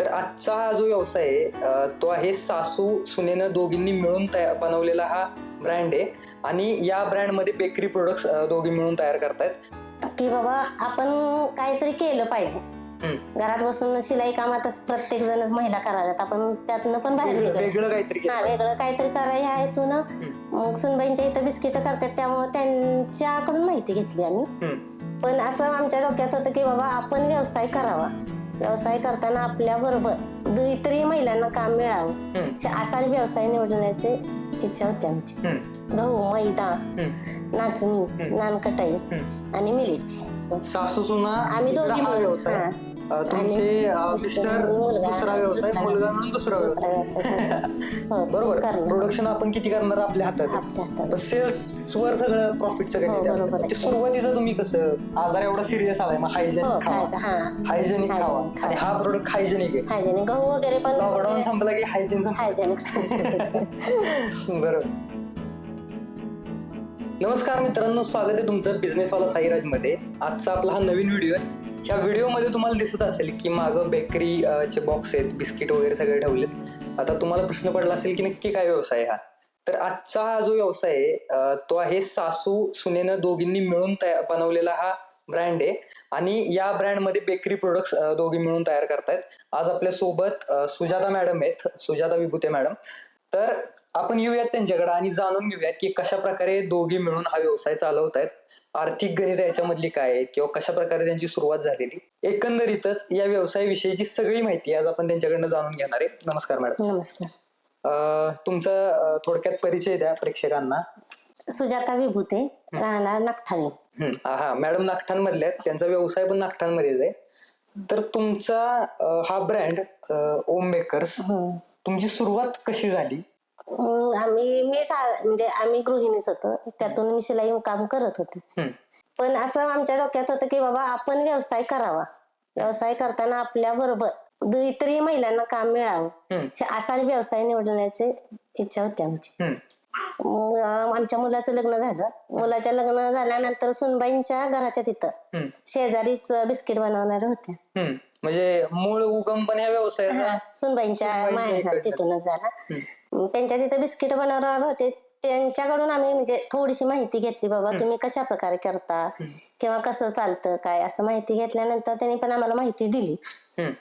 तर आजचा हा जो व्यवसाय आहे तो आहे सासू सुनेनं दोघींनी मिळून तयार बनवलेला हा ब्रँड आहे. आणि या ब्रँडमध्ये बेकरी प्रोडक्ट्स दोघी मिळून तयार करतायत. की बाबा आपण काहीतरी केलं पाहिजे. घरात बसून शिलाई कामातच प्रत्येक जण महिला करायला आपण त्यातनं पण बाहेर वेगळं काहीतरी हा. वेगळं काहीतरी करा. ह्या हेतून मग सुनबाईंच्या इथं बिस्किट करतात. त्यामुळे त्यांच्याकडून माहिती घेतली आम्ही. पण असं आमच्या डोक्यात होतं की बाबा आपण व्यवसाय करावा. व्यवसाय करताना आपल्या बरोबर इतरही महिलांना काम मिळावं. असा व्यवसाय निवडण्याची इच्छा होती आमची. गहू मैदा. नाचणी नानकटाई. आणि मिलेटची सासू सुना आम्ही दोघी हा तुमचे मुलगा, दुसरा व्यवसाय मुलगा. म्हणून दुसरा व्यवसाय. हो, बरोबर. प्रोडक्शन आपण किती करणार आपल्या हातात? सेल्स वर सगळं प्रॉफिटचं हो. सुरुवातीचं तुम्ही कसं आजार एवढा सिरियस आलाय मग हायजेनिक काय खावा. का- हा. हायजेनिक खावा. आणि हा प्रोडक्ट हायजेनिक आहे. हायजेनिक गहू वगैरे पण लॉकडाऊन संपला की हायजीन हायजेनिक बरोबर. नमस्कार मित्रांनो स्वागत आहे तुमचं बिझनेसवाला साईराजमध्ये आजचा आपला हा नवीन व्हिडिओ आहे. ह्या व्हिडिओमध्ये तुम्हाला दिसत असेल की मागं बेकरी चे बॉक्स आहेत बिस्किट वगैरे सगळे ठेवलेत आता तुम्हाला प्रश्न पडला असेल की नक्की काय व्यवसाय हा? तर आजचा हा जो व्यवसाय आहे तो आहे सासू सुनेनं दोघींनी मिळून बनवलेला हा ब्रँड आहे. आणि या ब्रँडमध्ये बेकरी प्रोडक्ट्स दोघी मिळून तयार करतायत. आज आपल्यासोबत सुजाता मॅडम आहेत सुजाता विभूते मॅडम. तर आपण येऊयात त्यांच्याकडे आणि जाणून घेऊयात की कशा प्रकारे दोघी मिळून हा व्यवसाय चालवत आहेत. आर्थिक गणित याच्यामधली काय आहे किंवा कशा प्रकारे त्यांची सुरुवात झालेली. एकंदरीतच या व्यवसायाविषयीची सगळी माहिती आज आपण त्यांच्याकडनं जाणून घेणार आहे. नमस्कार मॅडम. नमस्कार. तुमचं थोडक्यात परिचय द्या प्रेक्षकांना. सुजाता विभूते राहणार नागठाणे. हा हा, मॅडम नागठाणमधले आहेत. त्यांचा व्यवसाय पण नागठाणमध्येच आहे. तर तुमचा हा ब्रँड ओम मेकर्स. तुमची सुरुवात कशी झाली? मग आम्ही मी सा- म्हणजे आम्ही गृहिणीच होतो. त्यातून मी शिलाई काम करत होते. पण असं आमच्या डोक्यात होतं की बाबा आपण व्यवसाय करावा. व्यवसाय करताना आपल्या बरोबर इतरही महिलांना काम मिळावं. असा व्यवसाय निवडण्याची इच्छा होती आमची. आमच्या मुलाचं लग्न झालं. मुलाच्या लग्न झाल्यानंतर सुनबाईंच्या घराच्या तिथं शेजारीच बिस्किट बनवणारे होते हम्म. म्हणजे मूळ उगम पण या व्यवसायाचा. सुनबाईंच्या माहेर. तिथूनच झाला. त्यांच्या तिथं बिस्किट बनवणार होते. त्यांच्याकडून आम्ही म्हणजे थोडीशी माहिती घेतली बाबा तुम्ही कशा प्रकारे करता किंवा कसं चालतं काय? असं माहिती घेतल्यानंतर त्यांनी पण आम्हाला माहिती दिली.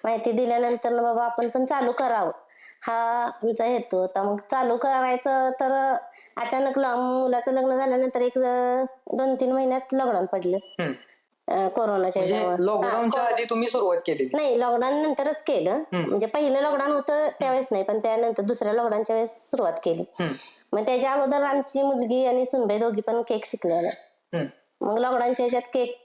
माहिती दिल्यानंतर बाबा आपण पण चालू करावं. हा आमचा हेतू होता. मग चालू करायचं तर अचानक ल- मुलाचं लग्न झाल्यानंतर एक दोन तीन महिन्यात लॉकडाऊन पडलं. अं, कोरोनाच्या म्हणजे. लॉकडाऊनच्या आधी तुम्ही सुरुवात केलेली. नाही लॉकडाऊन नंतरच केलं. म्हणजे पहिलं लॉकडाऊन होतं त्यावेळेस नाही पण त्यानंतर दुसऱ्या लॉकडाऊनच्या वेळेस सुरुवात केली. मग त्याच्या अगोदर आमची मुलगी आणि सुनबाई दोघी पण केक शिकलेल्या हम्म, मग लॉकडाऊनच्या ह्याच्यात केक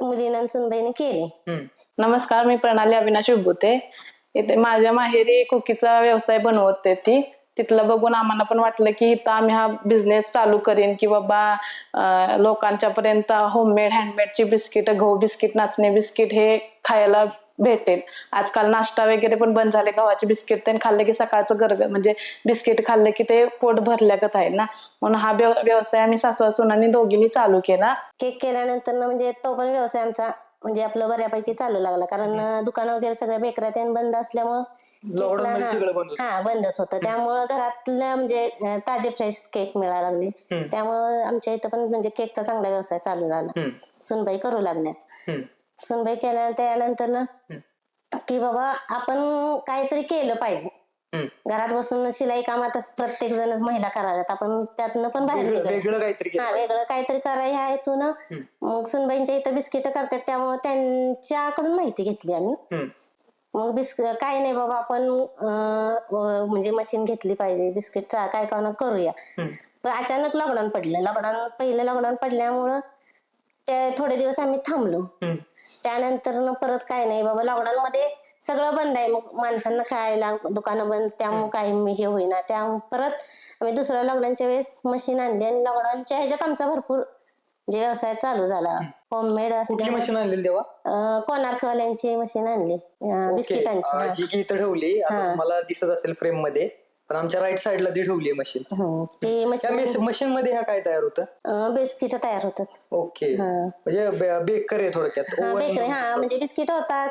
मुलीनं आणि सुनबाईने केले. हम्म. नमस्कार मी प्रणाली अविनाश विभूते. इथे माझ्या माहेरी कुकीचा व्यवसाय बनवते ती. तिथलं बघून आम्हाला पण वाटलं की इथं आम्ही हा बिझनेस चालू करेन की बाबा लोकांच्या पर्यंत होममेड हँडमेडची बिस्किट गहू बिस्किट नाचणी बिस्किट हे खायला भेटेल. आजकाल नाश्ता वगैरे पण बंद झाले. गव्हाचे बिस्किट ते खाल्ले की सकाळचं गरग म्हणजे बिस्किट खाल्ले की ते पोट भरल्यागत आहे ना. म्हणून हा व्यव- व्यवसाय आम्ही सासू सुनांनी दोघींनी चालू केला. केक केल्यानंतर ना म्हणजे तो पण व्यवसाय आमचा म्हणजे आपलं बऱ्यापैकी चालू लागला. कारण दुकानं वगैरे सगळ्या बेकऱ्या त्यानं बंद असल्यामुळं Lockdown केकला- मध्ये हा, सगळं बंद होतं. हा बंदच होतं. त्यामुळं घरातल्या म्हणजे अं, ताजे फ्रेश केक मिळायला लागले. त्यामुळं आमच्या इथं पण म्हणजे केकचा चांगला व्यवसाय चालू झाला. सुनबाई करू लागल्या. हम्म, सुनबाई केल्या त्यानंतर ना की बाबा आपण काहीतरी केलं पाहिजे. घरात बसून शिलाई कामातच प्रत्येक जण महिला करायला आपण त्यातनं पण बाहेर वेगळं निघालो वेगळं काहीतरी केलं. हा वेगळं काहीतरी करा ह्या हेतून. मग सुनबाईंच्या इथं बिस्किट करतात. त्यामुळे त्यांच्याकडून माहिती घेतली आम्ही. मग बिस्किट काय नाही बाबा आपण म्हणजे मशीन घेतली पाहिजे. बिस्किटचा काय का करूया. पण अचानक लॉकडाऊन पडलं. लॉकडाऊन पहिलं लॉकडाऊन पडल्यामुळं ते थोडे दिवस आम्ही थांबलो. त्यानंतर परत काय नाही बाबा लॉकडाऊन मध्ये सगळं बंद आहे. मग माणसांना खायला दुकानं बंद त्यामुळे काही हे होईना. त्या परत आम्ही दुसऱ्या लॉकडाऊनच्या वेळेस मशीन आणली आणि लॉकडाऊनच्या ह्याच्यात आमचा भरपूर जे व्यवसाय चालू झाला. होममेड कुठली मशीन आणलेली तेव्हा? कोणार्कवाल्यांची मशीन आणली. बिस्किटांची. अं. जी की इथं ठेवली. आता तुम्हाला दिसत असेल फ्रेममध्ये. पण आमच्या राईट साईडला ती ठेवली मशीन. ती त्या मशीन मध्ये ह्या काय तयार होतं? बिस्किट तयार होतात. ओके म्हणजे बेकर आहे थोडक्यात. हा बेकरी हा म्हणजे बिस्किट होतात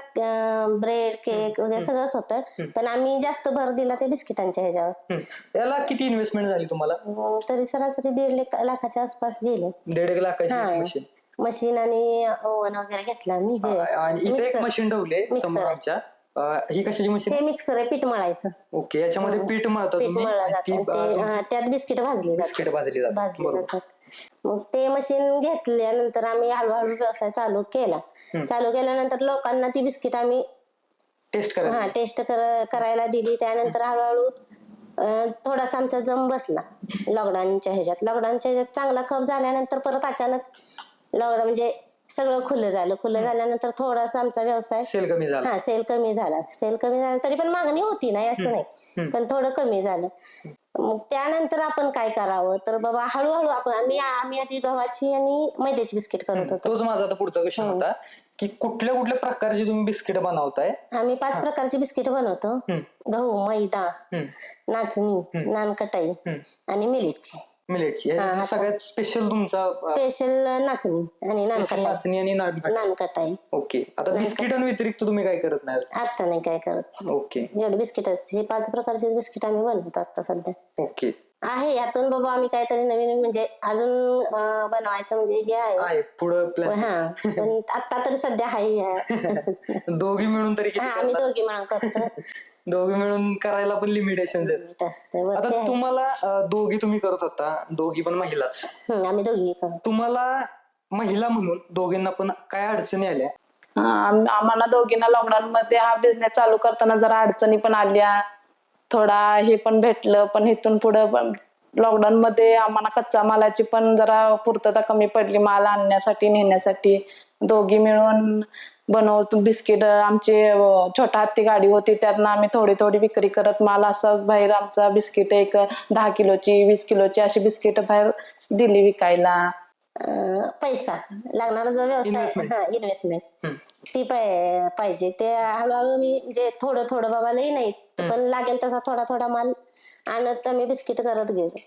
ब्रेड केक वगैरे सगळंच होतं. पण आम्ही जास्त भर दिला ते बिस्किटांच्या ह्याच्यावर. याला किती इन्व्हेस्टमेंट झाली तुम्हाला? अं, तरी सरासरी दीड लाख- लाखाच्या आसपास गेले. दीड एक लाखाची मशीन मशीन आणि ओव्हन वगैरे घेतला मी. आणि इथे एक मिक्सर मशीन ठेवले मिक्सर समोर आहे. आमच्या. अं, ही कशाची मशीन? हे मिक्सर आहे पीठ मळायचं. ओके याच्यामध्ये पीठ मळता पीठ तुम्ही मळलं आणि ती, जातं आणि ते अं, त्यात बिस्किट भाजली बिस्किट जातात भाजली जातात. भाजली बरोबर. जातात. मग ते मशीन घेतल्यानंतर आम्ही हळूहळू व्यवसाय चालू केला. चालू केल्यानंतर लोकांना ती बिस्किट आम्ही टेस्ट करायचं हा टेस्ट करायला दिली. त्यानंतर हळूहळू अं, थोडासा आमचा जम बसला. लॉकडाऊनच्या ह्याच्यात. लॉकडाऊनच्या ह्याच्यात चांगला खप झाल्यानंतर परत अचानक लॉकडाऊन म्हणजे सगळं खुलं झालं. खुलं झाल्यानंतर थोडासा आमचा व्यवसाय सेल कमी झाला. हा सेल कमी झाला. सेल कमी झाला तरी पण मागणी होती नाही असं नाही. पण थोडं कमी झालं. मग त्यानंतर आपण काय करावं? तर बाबा हळूहळू आपण आम्ही आम्ही आधी गव्हाची आणि मैद्याची बिस्किट करत होतो. तोच माझा आता पुढचा क्वेश्चन. होता की कुठल्या कुठल्या प्रकारचे तुम्ही बिस्किट बनवताय? आम्ही पाच प्रकारची बिस्किट बनवतो. गहू मैदा नाचणी नानकटाई आणि मिलेटची मिलेटची. सगळ्यात स्पेशल तुमचा स्पेशल नाचणी आणि special नानकटाई नाचणी आणि नाटक नानकटाई ओके. आता बिस्किटांव्यतिरिक्त तुम्ही काय करत नाही? आता नाही काय करत. ओके. एवढे बिस्किटच. हे पाच प्रकारचे बिस्किट आम्ही बनवतो आता सध्या. ओके. आहे यातून बाबा आम्ही काहीतरी नवीन म्हणजे अजून अं, बनवायचं म्हणजे हे आहे. आहे पुढं प्लॅन हा पण आता तरी सध्या आहे. हा दोघी मिळून तरी किती आम्ही दोघी मिळून करतो. दोघी मिळून करायला पण लिमिटेशन असतं आता आहे. तुम्हाला अं, दोघी तुम्ही करत होता दोघी पण महिलाच. हम्म, आम्ही दोघी करतो तुम्हाला महिला म्हणून दोघींना पण काय अडचणी आल्या? हा, आम- आम्हाला दोघींना लॉकडाऊन मध्ये हा बिझनेस चालू करताना जरा अडचणी पण आल्या. थोडा हे पण भेटलं पण इथून पुढं पण लॉकडाऊन मध्ये आम्हाला कच्चा मालाची पण जरा पूर्तता कमी पडली माल आणण्यासाठी नेण्यासाठी. दोघी मिळून बनवतो बिस्किट आमची छोटा हत्ती गाडी होती त्यातनं आम्ही थोडी थोडी विक्री करत माल असा बाहेर आमचा बिस्किट एक दहा किलोची वीस किलोची अशी बिस्किट बाहेर दिली विकायला. अं, पैसा. लागणारा जो व्यवसाय Investment. हा इन्व्हेस्टमेंट ती पाय- पाहिजे. ते हळूहळू मी म्हणजे थोडं थोडं बाबा लई नाही पण लागेल तसा थोडा थोडा माल आणत आम्ही बिस्किट करत गेलो.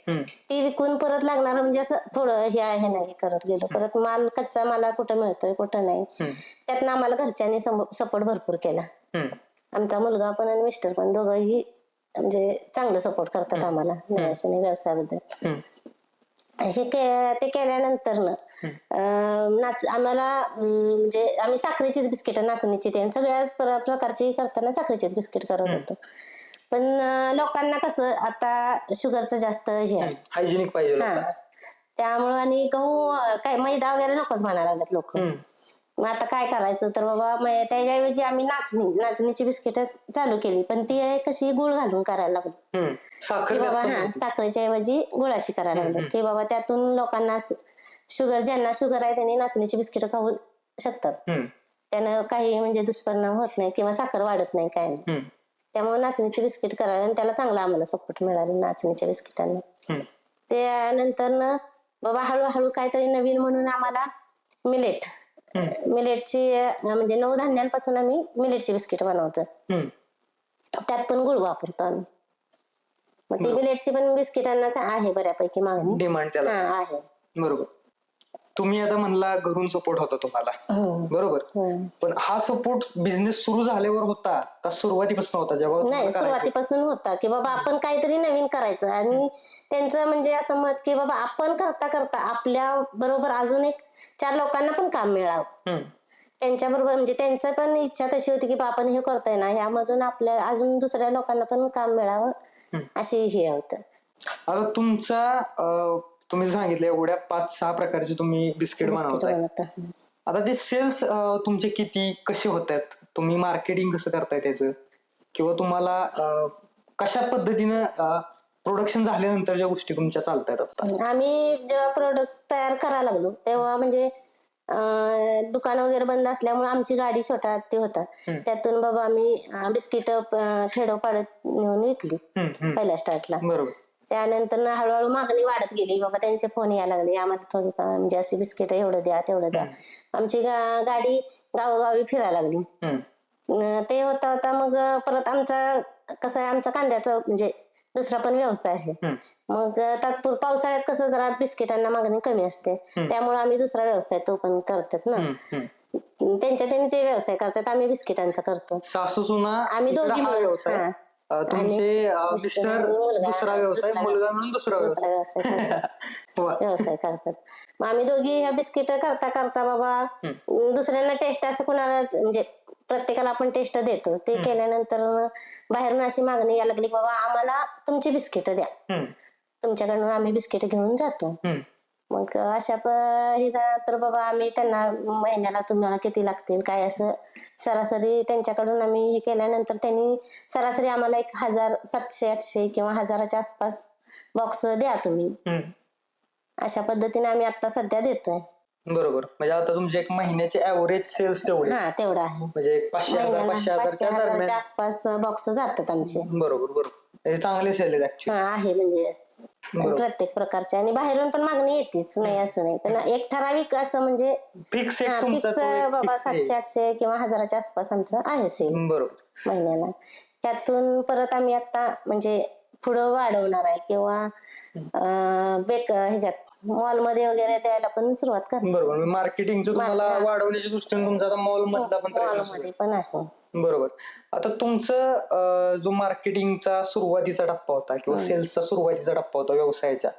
ती विकून परत लागणार म्हणजे असं थोडं हे आहे नाही करत गेलो. परत माल कच्चा मला कुठं मिळतोय कुठं नाही. त्यातनं आम्हाला घरच्यांनी सपोर्ट भरपूर केला. आमचा मुलगा पण आणि मिस्टर पण दोघंही म्हणजे चांगलं सपोर्ट करतात आम्हाला नाही असं नाही व्यवसायाबद्दल के- ते केल्यानंतर नाच आम्हाला म्हणजे आम्ही साखरेचीच बिस्किट नाचणीची ते सगळ्याच प्र- प्रकारची करताना साखरेचीच बिस्किट करत होतो. पण लोकांना कसं आता शुगरचं जास्त हे आहे. हायजेनिक पाहिजे हा. लोकांना. त्यामुळं आणि गहू काय मैदा वगैरे नकोच म्हणायला लागलेत लोक. मग आता काय करायचं? तर बाबा मै- त्याच्याऐवजी आम्ही नाचणी नाचणीची बिस्किट चालू केली. पण ती कशी गुळ घालून करायला लागलो. हम्म. साखर की बाबा हा साखरेच्या ऐवजी गुळाची करायला लागलो. की बाबा त्यातून लोकांना शुगर ज्यांना शुगर आहे त्यांनी नाचणीची बिस्किट खाऊ शकतात. हम्म. त्यानं काही म्हणजे दुष्परिणाम होत नाही किंवा साखर वाढत नाही काय नाही. हम्म. त्यामुळे नाचणीची बिस्किट करायला आणि त्याला चांगला आम्हाला सपोर्ट मिळाला नाचणीच्या बिस्किटांना. त्यानंतर न बाबा हळूहळू काहीतरी नवीन म्हणून आम्हाला मिलेट मिलेटची म्हणजे नऊ धान्यांपासून आम्ही मिलेटची बिस्किट बनवतो. त्यात पण गुळ वापरतो आम्ही. मग ती मिलेटची पण बिस्किटांनाच आहे बऱ्यापैकी मागणी. डिमांड आहे. बरोबर. तुम्ही आता म्हणला घरून सपोर्ट होता तुम्हाला हम्म. बरोबर हम्म. पण हा सपोर्ट बिझनेस सुरू झाल्यावर होता का सुरुवातीपासून होता जेव्हा नाही? सुरुवातीपासून होता की बाबा आपण काहीतरी नवीन करायचं आणि त्यांचं म्हणजे असं मत की बाबा आपण करता करता आपल्या बरोबर अजून एक चार लोकांना पण काम मिळावं. त्यांच्या बरोबर म्हणजे त्यांचं पण इच्छा तशी होती की आपण हे करतोय ना ह्यामधून आपल्या अजून दुसऱ्या लोकांना पण काम मिळावं अशी हे होतं आता तुमचा तुम्ही सांगितलं एवढ्या पाच सहा प्रकारचे तुम्ही बिस्किट बनवताय. बनवतं आता ते सेल्स तुमचे किती कसे होत आहेत तुम्ही मार्केटिंग कसं करताय त्याचं? किंवा तुम्हाला अं, कशा पद्धतीनं प्रोडक्शन झाल्यानंतर ज्या गोष्टी तुमच्या चालतायत आता? आम्ही जेव्हा प्रोडक्ट तयार करायला लागलो तेव्हा म्हणजे अं, दुकान वगैरे बंद असल्यामुळे आमची गाडी छोटा ते होता. त्यातून बाबा आम्ही बिस्किट खेडोपाड्यात नेऊन विकली. हम्म, हम्म. पहिल्या स्टार्टला बरोबर. त्यानंतर ना हळूहळू मागणी वाढत गेली. बाबा त्यांचे फोन यायला लागले. आम्हाला थोडी का म्हणजे अशी बिस्किट एवढं द्या तेवढं द्या. आमची गा- गाडी गावोगावी फिरायला लागली. ते होता होता मग परत आमचा कसं आहे आमचा कांद्याचं म्हणजे दुसरा पण व्यवसाय आहे. मग तात्पुर पावसाळ्यात कसं जरा बिस्किटांना मागणी कमी असते. त्यामुळे आम्ही दुसरा व्यवसाय तो पण करतात ना. त्यांच्या त्यांनी जे व्यवसाय करतात आम्ही बिस्किटांचा करतो. सासू सुना आम्ही इकडं दोघी हा मिळून, व्यवसाय. हा. तुमचे मिस्टर दुसरा व्यवसाय मुलगा. म्हणून दुसरा व्यवसाय. व्यवसाय करतात. मग आम्ही दोघी ह्या बिस्किट करता करता बाबा दुसऱ्यांना टेस्ट असं कुणाला म्हणजे प्रत्येकाला आपण टेस्ट देतोच. ते केल्यानंतर बाहेरून अशी मागणी यायला लागली बाबा आम्हाला तुमची बिस्किट द्या. तुमच्याकडून आम्ही बिस्किट घेऊन जातो. मग अशा प- हे तर बाबा आम्ही त्यांना महिन्याला तुम्हाला किती लागतील काय असं सरासरी त्यांच्याकडून आम्ही हे केल्यानंतर त्यांनी सरासरी आम्हाला एक हजार सातशे आठशे किंवा हजाराच्या आसपास बॉक्स द्या तुम्ही. अशा पद्धतीने आम्ही आता सध्या देतोय. बरोबर. म्हणजे आता तुमचे एक महिन्याचे ऍव्हरेज सेल्स तेवढे हा तेवढा आहे. म्हणजे पाचशे हजार पाचशे हजारच्या आसपास बॉक्स जातात आमचे. बरोबर बरोबर. म्हणजे चांगले सेल आहेत हा आहे म्हणजे बरोबर. प्रत्येक प्रकारचे. आणि बाहेरून पण मागणी येतेच नाही असं नाही. पण एक ठराविक असं म्हणजे फिक्स एक तुमचा फिक्स तो एक बाबा fix आहे. सातशे आठशे किंवा हजाराच्या आसपास आमचं आहे सेल बरोबर. महिन्याला. त्यातून परत आम्ही आता म्हणजे पुढं वाढवणार आहे किंवा बेक ह्याच्यात मॉलमध्ये वगैरे द्यायला पण सुरुवात करणार बरोबर. मार्केटिंगचं तुम्हाला वाढवण्याच्या दृष्टीने तुमचा आता मॉल मधला पण प्रयत्न सुरू मॉलमध्ये पण आहे. आहे. बरोबर. आता तुमचं अं, जो मार्केटिंगचा सुरुवातीचा टप्पा होता किंवा सेल्सचा सुरुवातीचा टप्पा होता व्यवसायाच्या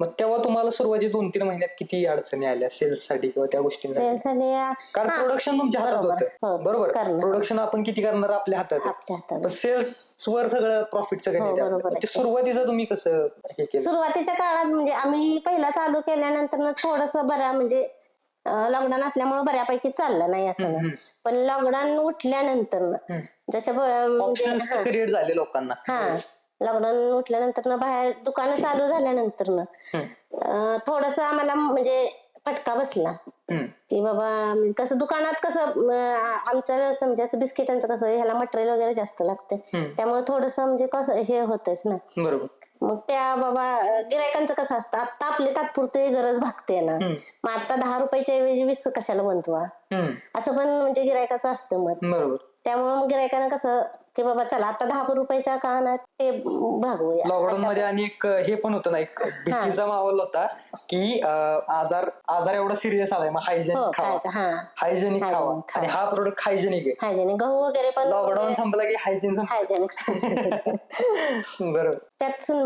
मग तेव्हा तुम्हाला सुरुवाती दोन तीन महिन्यात किती अडचणी आल्या सेल्ससाठी किंवा त्या गोष्टींसाठी? आणि कारण प्रोडक्शन तुमच्या हातात बरोबर. होतं. हो, बरोबर. प्रोडक्शन आपण किती करणार? आपल्या हातात आहे. आपल्या हातात पण सेल्स वर सगळं हो, बरोबर आपलं. आहे. ते सुरुवातीचं तुम्ही कसं हे केलं? सुरुवातीच्या काळात म्हणजे आम्ही पहिला चालू केल्यानंतर थोडस बऱ्या म्हणजे लॉकडाऊन असल्यामुळे बऱ्यापैकी चाललं नाही असं. पण लॉकडाऊन उठल्यानंतर जसं म्हणजे झाले लोकांना. हा. लॉकडाऊन उठल्यानंतर ना बाहेर दुकानं चालू झाल्यानंतर ना थोडस आम्हाला म्हणजे फटका बसला. की बाबा कसं दुकानात कसं आमचा व्यवसाय म्हणजे असं बिस्किटांचं कसं ह्याला मटेरियल वगैरे जास्त लागते त्यामुळे थोडस म्हणजे कसं हे होतच ना. बरोबर. मग त्या बाबा गिरायकांचं कसं असतं आता आपली तात्पुरती गरज भागते ना. मग आता दहा रुपयाच्या ऐवजी वीस कशाला बनतवा हम्म. असं पण म्हणजे गिरायकाचं असतं मत. बरोबर. त्यामुळे मग गिरायकानं कसं की बाबा चला आता दहा रुपयाच्या कानात ते भागवूया लॉकडाऊन मध्ये आणि एक हे पण होतं ना एक भीतीचा माहोल होता की अं, आजार आजार एवढा सिरियस आलाय मग हो हायजेनिक काय खावा. का? हा. हायजेनिक खावा. Hygienic. आणि हा प्रोडक्ट हायजेनिक आहे. हायजेनिक गहू वगैरे पण लॉकडाऊन संपला की हायजीन हायजेनिक बरोबर. त्यात सुन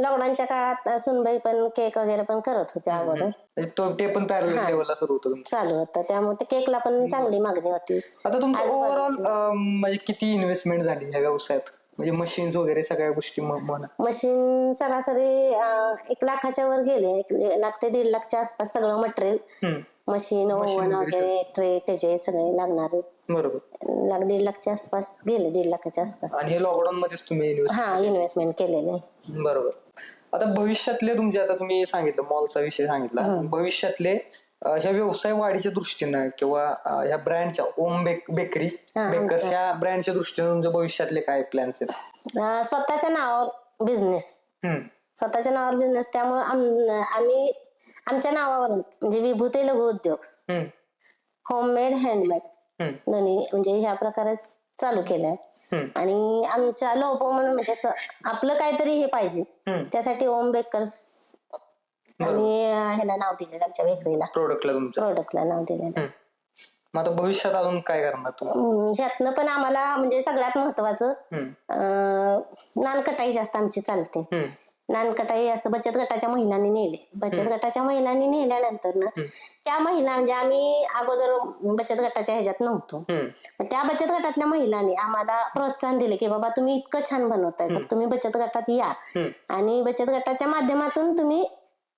लॉकडाऊनच्या काळात सुनबाई पण केक वगैरे पण करत होते अगोदर. म्हणजे तो ते पण पॅरल लेवलला सुरू होतं तुमचं. चालू होतं. त्यामुळे ते केकला पण चांगली मागणी होती. आता तुमचं. ओव्हरऑल म्हणजे किती इन्व्हेस्टमेंट झाली ह्या व्यवसायात? म्हणजे मशीन्स वगैरे सगळ्या गोष्टी म- म्हणा. मशीन सरासरी अं, एक लाखाच्या वर गेले. एक लाख ते दीड लाखच्या आसपास सगळं मटेरियल. मशीन ओव्हन वगैरे ट्रे त्याचे सगळे लागणारे. बरोबर. लाख दीड लाखच्या आसपास गेले दीड लाखाच्या आसपास. आणि हे लॉकडाऊन मध्येच तुम्ही हा इन्व्हेस्टमेंट केलेले आहे. बरोबर. आता भविष्यातले तुमचे आता तुम्ही सांगितलं मॉलचा विषय सांगितला भविष्यातले ह्या व्यवसाय वाढीच्या दृष्टीनं किंवा ह्या ब्रँडच्या ओम बेक बेकरी बेकर्स ह्या ब्रँडच्या दृष्टीनं तुमच्या भविष्यातले काय प्लॅन्स आहेत स्वतःच्या नावावर बिझनेस. स्वतःच्या नावावर बिझनेस त्यामुळे आम्ही आमच्या नावावरच म्हणजे विभूते लघु उद्योग हम्म. Homemade handmade. दोन्ही म्हणजे ह्या प्रकारे चालू केलंय. आणि आमच्या लोपो म्हणून म्हणजे असं आपलं काहीतरी हे पाहिजे. त्यासाठी ओम बेकर्स आम्ही ह्याला नाव दिलेलं आमच्या बेकरीला प्रोडक्टला प्रोडक्टला नाव दिलेलं. मग आता भविष्यात अजून काय करणार हम्म, ह्यातनं पण आम्हाला म्हणजे सगळ्यात महत्वाचं नानकटाई जास्त आमची चालते. नानकटाई असं बचत गटाच्या महिलांनी नेले. बचत गटाच्या महिलांनी नेल्यानंतर ना त्या महिला म्हणजे आम्ही अगोदर बचत गटाच्या ह्याच्यात नव्हतो. त्या बचत गटातल्या महिलांनी आम्हाला प्रोत्साहन दिले की बाबा तुम्ही इतकं छान बनवताय तर तुम्ही बचत गटात या. आणि बचत गटाच्या माध्यमातून तुम्ही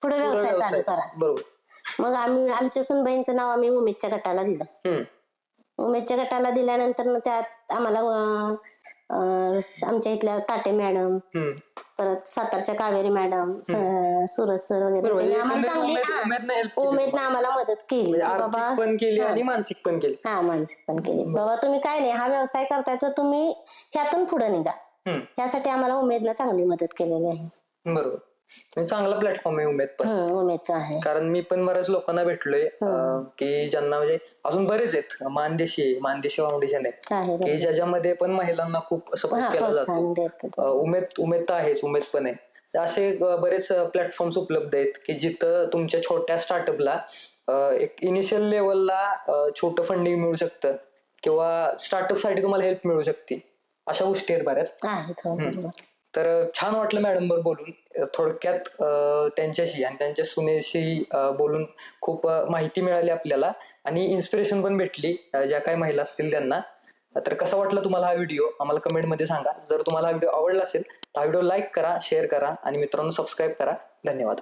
पुढे व्यवसाय चालू करा. मग आम्ही आमच्या सुनबाईंचं नाव आम्ही उमेदच्या गटाला दिलं. उमेदच्या गटाला दिल्यानंतर त्यात आम्हाला आमच्या इथल्या ताटे मॅडम. परत सातारच्या कावेरी मॅडम सुरज सर वगैरे. त्यांनी आम्हाला चांगली उमेद- उमेदनं आम्हाला मदत केली. की म्हणजे बाबा पण केली आणि मानसिक पण केली. हा मानसिक पण केली. बाबा तुम्ही काय नाही हा व्यवसाय करताय तर तुम्ही ह्यातून पुढे निघा. ह्यासाठी आम्हाला उमेदनं चांगली मदत केलेली आहे. बरोबर. म्हणजे चांगला प्लॅटफॉर्म आहे उमेद पण. हम्म, उमेदचा आहे. कारण मी पण बऱ्याच लोकांना भेटलोय अं, की ज्यांना म्हणजे अजून बरेच आहेत. मानदेशी आहे, मानदेशी फाउंडेशन आहे. आहे की बरोबर. ज्याच्यामध्ये पण महिलांना खूप हा सपोर्ट केला जातो. प्रोत्साहन देत अ, उमेद उमेद तर आहेच उमेद पण आहे. तर असे अ, बरेच प्लॅटफॉर्म्स उपलब्ध आहेत की जिथं तुमच्या छोट्या स्टार्टअपला एक इनिशियल लेवलला छोटं फंडिंग मिळू शकतं. किंवा स्टार्टअपसाठी तुम्हाला हेल्प मिळू शकते. अशा गोष्टी आहेत बऱ्याच. आहेत हो बरोबर. तर अ, छान वाटलं मॅडम बरोबर बोलून. थोडक्यात त्यांच्याशी आणि त्यांच्या सुनेशी बोलून खूप माहिती मिळाली आपल्याला आणि इन्स्पिरेशन पण भेटली ज्या काही महिला असतील त्यांना. तर कसा वाटला तुम्हाला हा व्हिडिओ आम्हाला कमेंटमध्ये सांगा. जर तुम्हाला हा व्हिडिओ आवडला असेल तर हा व्हिडिओ लाईक करा शेअर करा आणि मित्रांनो सबस्क्राईब करा. धन्यवाद.